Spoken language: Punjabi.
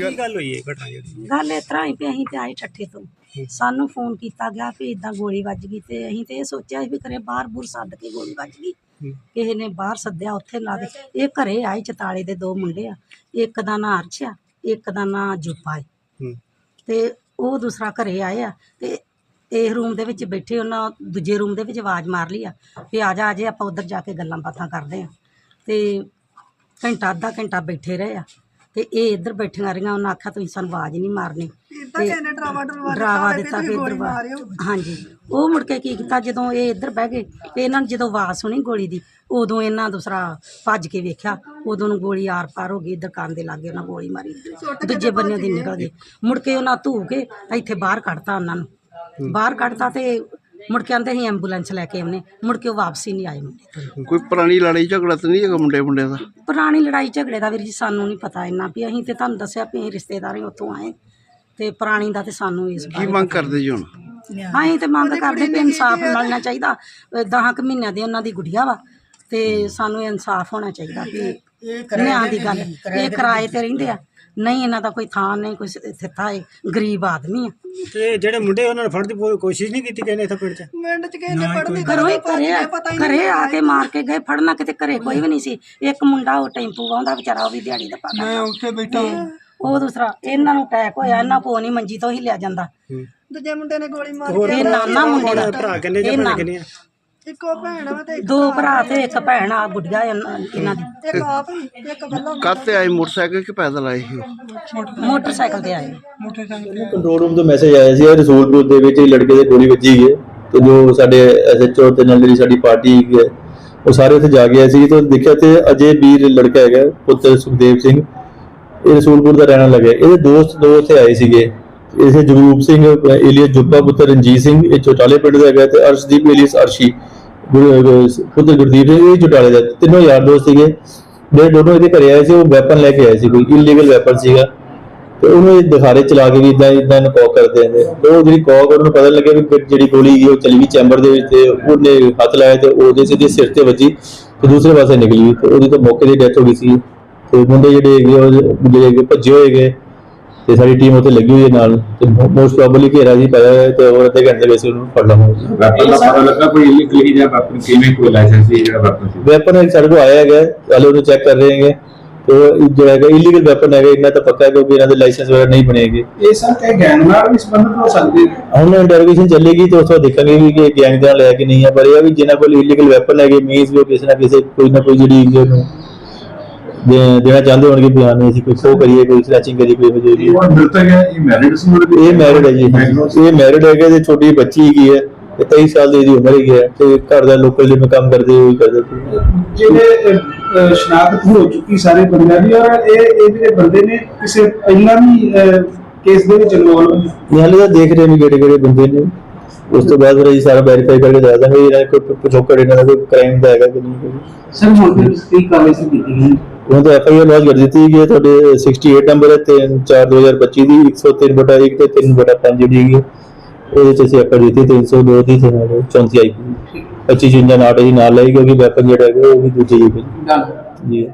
ਗੱਲ ਹੋਈ ਹੈ ਇਹ ਘਟਨਾ ਜਿਹੜੀ ਗੱਲ ਇਸ ਤਰ੍ਹਾਂ ਹੀ ਵੀ ਅਸੀਂ ਤੇ ਆਏ ਠੱਠੇ ਤੋਂ। ਸਾਨੂੰ ਫੋਨ ਕੀਤਾ ਗਿਆ ਵੀ ਇਦਾਂ ਗੋਲੀ ਵੱਜ ਗਈ ਤੇ ਅਸੀਂ ਤੇ ਇਹ ਸੋਚਿਆ ਸੀ ਵੀ ਘਰੇ ਬਾਹਰ ਬੁਰ ਸੱਦ ਕੇ ਗੋਲੀ ਵੱਜ ਗਈ। ਕਿਸੇ ਨੇ ਬਾਹਰ ਸੱਦਿਆ ਉੱਥੇ ਲਾ ਦੇ ਇਹ ਘਰੇ ਆਏ ਚਤਾਲੇ ਦੇ ਦੋ ਮੁੰਡੇ ਆ। ਇੱਕ ਦਾ ਨਾਂ ਅਰਸ਼ ਆ ਇੱਕ ਦਾ ਨਾਂ ਜੁਪਾ ਹੂੰ। ਤੇ ਉਹ ਦੂਸਰਾ ਘਰੇ ਆਏ ਆ ਤੇ ਇਹ ਰੂਮ ਦੇ ਵਿੱਚ ਬੈਠੇ ਉਹਨਾਂ ਦੂਜੇ ਰੂਮ ਦੇ ਵਿੱਚ ਆਵਾਜ਼ ਮਾਰ ਲਈ ਆ ਵੀ ਆ ਜਾ ਆ ਜੇ ਆਪਾਂ ਉੱਧਰ ਜਾ ਕੇ ਗੱਲਾਂ ਬਾਤਾਂ ਕਰਦੇ ਆ। ਤੇ ਘੰਟਾ ਅੱਧਾ ਘੰਟਾ ਬੈਠੇ ਰਹੇ ਆ। ਤੇ ਇਹ ਇੱਧਰ ਬੈਠੀਆਂ ਰਹੀਆਂ ਉਹਨਾਂ ਆਖਿਆ ਤੁਸੀਂ ਸਾਨੂੰ ਆਵਾਜ਼ ਨਹੀਂ ਮਾਰਨੀ। ਤੇ ਡਰਾਵਾ ਦਿੱਤਾ ਵੀ ਇੱਧਰ ਵਾ ਹਾਂਜੀ। ਉਹ ਮੁੜ ਕੇ ਕੀ ਕੀਤਾ ਜਦੋਂ ਇਹ ਇੱਧਰ ਬਹਿ ਗਏ ਤੇ ਇਹਨਾਂ ਨੇ ਜਦੋਂ ਆਵਾਜ਼ ਸੁਣੀ ਗੋਲੀ ਦੀ ਉਦੋਂ ਇਹਨਾਂ ਦੂਸਰਾ ਭੱਜ ਕੇ ਵੇਖਿਆ ਉਦੋਂ ਨੂੰ ਗੋਲੀ ਆਰ ਪਾਰ ਹੋ ਗਈ ਦੁਕਾਨ ਦੇ ਲਾਗੇ ਉਹਨਾਂ ਗੋਲੀ ਮਾਰੀ। ਦੂਜੇ ਬੰਨੇ ਦੀ ਨਿਕਲ ਗਈ ਮੁੜ ਕੇ ਉਹਨਾਂ ਧੂ ਕੇ ਇੱਥੇ ਬਾਹਰ ਕੱਢਤਾ ਉਹਨਾਂ ਨੂੰ। ਬਾਹਰ ਕੱਢਤਾ ਤੇ ਮੁੜ ਕੇ ਆਂਦੇ ਸੀ ਐਂਬੂਲੈਂਸ ਲੈ ਕੇ ਆਉਨੇ। ਮੁੜ ਕੇ ਉਹ ਵਾਪਸ ਹੀ ਨਹੀਂ ਆਏ ਮੁੰਡੇ ਕੋਈ ਪੁਰਾਣੀ ਲੜਾਈ ਝਗੜਾ ਤਾਂ ਨਹੀਂ ਹੈਗਾ ਮੁੰਡੇ ਮੁੰਡਿਆਂ ਦਾ? ਪੁਰਾਣੀ ਲੜਾਈ ਝਗੜੇ ਦਾ ਵੀਰ ਜੀ ਸਾਨੂੰ ਨਹੀਂ ਪਤਾ ਇੰਨਾ ਵੀ। ਅਸੀਂ ਤੇ ਤੁਹਾਨੂੰ ਦੱਸਿਆ ਵੀ ਅਸੀਂ ਰਿਸ਼ਤੇਦਾਰ ਹੀ ਉੱਥੋਂ ਆਏ। ਤੇ ਪੁਰਾਣੀ ਦਾ ਤੇ ਸਾਨੂੰ ਇਸ ਕੀ ਬਾਰੇ ਮੰਗ ਕਰਦੇ ਜੀ ਹੁਣ? ਅਸੀਂ ਤੇ ਮੰਗ ਕਰਦੇ ਵੀ ਇਨਸਾਫ ਮਿਲਣਾ ਚਾਹੀਦਾ। 10 ਕੁ ਮਹੀਨਿਆਂ ਦੀ ਉਹਨਾਂ ਦੀ ਗੁੜੀਆ ਵਾ। ਤੇ ਸਾਨੂੰ ਇਨਸਾਫ ਹੋਣਾ ਚਾਹੀਦਾ ਵੀ ਨਿਆਂ ਦੀ ਗੱਲ ਇਹ ਕਿਰਾਏ ਤੇ ਰਹਿੰਦੇ ਆ। ਨਹੀਂ ਇਹਨਾਂ ਦਾ ਕੋਈ ਥਾਂ ਨਹੀਂ ਕੋਈ ਥਿੱਤਾ ਹੈ ਗਰੀਬ ਆਦਮੀ ਆ। ਤੇ ਜਿਹੜੇ ਮੁੰਡੇ ਉਹਨਾਂ ਨੇ ਫੜਨ ਦੀ ਕੋਈ ਕੋਸ਼ਿਸ਼ ਨਹੀਂ ਕੀਤੀ ਨੇ ਇੱਥੇ ਪਿੰਡ 'ਚ? ਘਰੋਂ ਹੀ ਘਰੇ ਆ- ਘਰੇ ਆ ਕੇ ਮਾਰ ਕੇ ਗਏ ਫੜਨਾ ਕਿਤੇ ਘਰੇ ਕੋਈ ਵੀ ਨਹੀਂ ਸੀ। ਇੱਕ ਮੁੰਡਾ ਉਹ ਟੈਂਪੂ ਆਉਂਦਾ ਵਿਚਾਰਾ ਉਹ ਵੀ ਦਿਹਾੜੀ ਦਾ ਪਾਉਂਦਾ ਮੈਂ ਉੱਥੇ ਬੈਠਾ ਉਹ ਦੂਸਰਾ ਇਹਨਾਂ ਨੂੰ ਅਟੈਕ ਹੋਇਆ ਇਹਨਾਂ ਕੋ ਨਹੀਂ ਮੰਜੀ ਤੋਂ ਹੀ ਲਿਆ ਜਾਂਦਾ। ਦੂਜੇ ਮੁੰਡੇ ਨੇ ਗੋਲੀ ਮਾਰ ਹੋਰ ਇਹ ਨਾਨਾ ਮੁੰਡੇ ਦਾ। ਭਰਾ ਕਿੰਨੇ ਜਾਂ ਇਹ ਭੈਣਾਂ ਨਾ- ਕਿੰਨੀਆਂ? ਇੱਕੋ ਭੈਣ ਵਾ ਤੇ ਦੋ ਭਰਾ ਤੇ ਇੱਕ ਭੈਣ ਆ ਗੁੱਡੀਆ ਇਹਨਾਂ ਇਹਨਾਂ ਦੀ। ਇੱਕ ਆਪ ਹੀ ਇੱਕ ਬੱਲਾ ਕਾਹਤੇ ਆਏ ਮੋਟਰਸਾਈਕਲ ਕਿ ਪੈਦਲ ਆਏ ਸੀ? ਮੋਟਰਸਾਈਕਲ ਤੇ ਆਏ। ਕੰਟਰੋਲ ਰੂਮ ਤੋਂ ਮੈਸੇਜ ਆਇਆ ਸੀ ਰਸੂਲਪੁਰ ਦੇ ਵਿੱਚ ਇਹ ਲੜਕੇ ਦੇ ਗੋਲੀ ਵੱਜੀ ਹੈ ਤੇ ਜੋ ਸਾਡੇ ਐਸਐਚਓ ਤੇ ਨਾਲ ਜਿਹੜੀ ਸਾਡੀ ਪਾਰਟੀ ਹੈਗੀ ਹੈ ਉਹ ਸਾਰੇ ਉੱਥੇ ਜਾ ਗਏ ਸੀ। ਤਾਂ ਦੇਖਿਆ ਤੇ ਅਜੇ ਵੀਰ ਲੜਕਾ ਹੈਗਾ ਪੁੱਤਰ ਸੁਖਦੇਵ ਸਿੰਘ। ਇਹ ਰਸੂਲਪੁਰ ਦਾ ਰਹਿਣ ਲੱਗਾ ਇਹਦੇ ਦੋਸਤ ਦੋ ਉੱਥੇ ਆਏ ਸੀਗੇ। ਇਸੇ ਜਗਰੂਪ ਸਿੰਘ ਏਲੀਅਸ ਜੁੱਪਾ ਪੁੱਤਰ ਰਣਜੀਤ ਸਿੰਘ ਇਹ ਚੋਟਾਲੇ ਪਿੰਡ ਦਾ ਹੈਗਾ ਤੇ ਅਰਸ਼ਦੀਪ ਏਲੀਅਸ ਅਰਸ਼ੀ। ਪੁੱਤਰ ਗੁਰਦੀਪ ਸਿੰਘ ਇਹ ਚੋਟਾਲੇ ਦਾ ਤਿੰਨੋਂ ਯਾਰ ਦੋਸਤ ਸੀਗੇ। ਜਿਹੜੇ ਦੋਨੋਂ ਇਹਦੇ ਘਰੇ ਆਏ ਸੀ, ਉਹ ਵੈਪਨ ਲੈ ਕੇ ਆਏ ਸੀ, ਕੋਈ ਇਲੀਗਲ ਵੈਪਨ ਸੀਗਾ। ਤੇ ਉਹਨੂੰ ਇਹ ਦਿਖਾਰੇ ਚਲਾ ਕੇ ਵੀ ਇਦਾਂ ਇਦਾਂ ਨੂੰ ਕੌਕ ਕਰਦੇ ਨੇ ਉਹ ਜਿਹੜੀ ਕੌਕ ਉਹਨੂੰ ਪਤਾ ਲੱਗਿਆ ਵੀ ਜਿਹੜੀ ਗੋਲੀ ਗਈ ਉਹ ਚਲੀ ਗਈ ਚੈਂਬਰ ਦੇ ਵਿੱਚ ਤੇ ਉਹਨੇ ਹੱਥ ਲਾਇਆ ਤੇ ਉਹਦੇ ਸਿੱਧੇ ਸਿਰ ਤੇ ਵੱਜੀ ਤੇ ਦੂਸਰੇ ਪਾਸੇ ਨਿਕਲੀ। ਤੇ ਉਹਦੀ ਤਾਂ ਮੌਕੇ ਦੀ ਡੈਥ ਹੋ ਗਈ ਸੀ। ਤੇ ਮੁੰਡੇ ਜਿਹੜੇ ਹੈਗੇ ਉਹ ਜਿਹੜੇ ਭੱਜੇ ਹੋਏ ਗਏ। ਤੇ ਸਾਡੀ ਟੀਮ ਉੱਥੇ ਲੱਗੀ ਹੋਈ ਹੈ ਨਾਲ। ਤੇ ਮੋਸਟ ਪ੍ਰੋਬਬਲੀ ਘੇਰਾ ਜੀ ਪਾਇਆ ਹੋਇਆ ਹੈ ਤੇ ਹੋਰ ਅੱਧੇ ਘੰਟੇ ਵਿੱਚ ਉਹਨੂੰ ਫੜ ਲਵਾਂਗੇ। ਵੈਪਨ ਦਾ ਪਤਾ ਲੱਗਾ ਕੋਈ ਇਲੀਗਲੀ ਜਾਂ ਵੈਪਨ ਕਿਵੇਂ ਕੋਈ ਲਾਇਸੈਂਸ ਸੀ ਜਿਹੜਾ ਵੈਪਨ ਸੀ? ਵੈਪਨ ਇੱਕ ਸਾਡੇ ਕੋਲ ਆਇਆ ਹੈਗਾ ਹਾਲੇ ਉਹਨੂੰ ਚੈੱਕ ਕਰ ਰਹੇ ਹੈਗੇ। ਤੇ ਉਹ ਜਿਹੜਾ ਹੈਗਾ ਇਲੀਗਲ ਵੈਪਨ ਹੈਗਾ ਇਹਨਾਂ ਤਾਂ ਪੱਕਾ ਹੈ ਕਿਉਂਕਿ ਇਹਨਾਂ ਦੇ ਲਾਇਸੈਂਸ ਵਗੈਰਾ ਨਹੀਂ ਬਣੇਗੇ ਇਹ ਸਰ ਕਿ ਗੈਂਗ ਨਾਲ ਵੀ ਸੰਬੰਧਿਤ ਹੋ ਸਕਦੇ ਨੇ ਹੁਣ ਇੰਟਰੋਗੇਸ਼ਨ ਚੱਲੇਗੀ ਤੇ ਉਸ ਤੋਂ ਦੇਖਾਂਗੇ ਵੀ ਕਿ ਗੈਂਗ ਦਾ ਲੈ ਕੇ ਨਹੀਂ ਹੈ। ਪਰ ਇਹ ਆ ਵੀ ਜਿਨ੍ਹਾਂ ਕੋਲ ਇਲੀਗਲ ਵੈਪਨ ਹੈਗੇ ਮੀਨਸ ਵੀ ਉਹ ਕਿਸੇ ਨਾ ਕਿਸੇ ਕੋਈ ਨਾ ਕੋਈ ਜਿਹੜੀ ਦੇਣਾ ਚਾਹੁੰਦੇ ਹੋਣਗੇ ਵੀ ਹਾਂ ਨਹੀਂ ਅਸੀਂ ਕੋਈ ਖੋ ਕਰੀਏ ਕੋਈ ਸਨੈਚਿੰਗ ਕਰੀਏ ਕੋਈ ਹੋ ਇਹ ਹੁਣ ਮ੍ਰਿਤਕ ਹੈ ਇਹ ਮੈਰਿਡ ਸੀ ਇਹ ਮੈਰਿਡ ਹੈ ਜੀ ਇਹ ਮੈਰਿਡ ਹੈਗੇ ਤੇ ਛੋਟੀ ਬੱਚੀ ਹੈਗੀ ਹੈ ਤੇ 23 ਸਾਲ ਦੀ ਇਹਦੀ ਉਮਰ ਹੈਗੀ ਹੈ ਤੇ ਘਰ ਦਾ ਲੋਕਲ ਜਿਵੇਂ ਕੰਮ ਕਰਦੇ ਉਹ ਕਰਦੇ। ਜਿਹੜੇ ਸ਼ਨਾਖਤ ਹੋ ਚੁੱਕੀ ਸਾਰੇ ਬੰਦਿਆਂ ਦੀ ਔਰ ਇਹ ਇਹ ਜਿਹੜੇ ਬੰਦੇ ਨੇ ਕਿਸੇ ਪਹਿਲਾਂ ਵੀ ਕੇਸ ਦੇ ਵਿੱਚ ਇਨਵੋਲਵ ਇਹ ਹਾਲੇ ਤਾਂ ਦੇਖ ਰਹੇ ਨੇ ਕਿਹੜੇ ਕਿਹੜੇ ਬੰਦੇ ਨੇ। ਉਸ ਤੋਂ ਬਾਅਦ ਫਿਰ ਅਸੀਂ ਸਾਰਾ ਵੈਰੀਫਾਈ ਕਰਕੇ ਦੱਸ ਦਾਂਗੇ ਇਹਨਾਂ ਦਾ ਕੋਈ ਪਿਛੋਕੜ ਇਹਨਾਂ ਦਾ ਕੋਈ ਕ੍ਰਾਈਮ ਦਾ ਹੈਗਾ ਕਿ ਨਹੀਂ। ਸਰ ਹੁਣ ਤੇ ਕੀ ਕਾਰਵਾਈ ਸੀ ਕੀਤੀ ਗਈ ਉਹਨਾਂ ਦਾ ਐਫ ਆਈ ਆਰ ਲੌਂਚ ਕਰ ਦਿੱਤੀ ਗਈ ਹੈ ਤੁਹਾਡੇ 68 ਨੰਬਰ ਹੈ 3 4 2025 ਦੀ 103 ਬਟਾ 1 ਤੇ 3 ਬਟਾ 5 ਜਿਹੜੀ ਹੈਗੀ ਹੈ, ਉਹਦੇ ਚ ਅਸੀਂ ਐਫ ਆਈ ਦਿੱਤੀ 302 ਦੀ ਤੇ ਨਾਲ 34 ਆਈ 25 ਚੁੰਜਾ ਨਾਟ ਜੀ ਨਾਲ ਲਈ ਕਿਉਂਕਿ ਵੈਪਨ ਜਿਹੜਾ ਹੈਗਾ ਉਹ ਵੀ ਦੂਜੇ ਹੈ ਜੀ।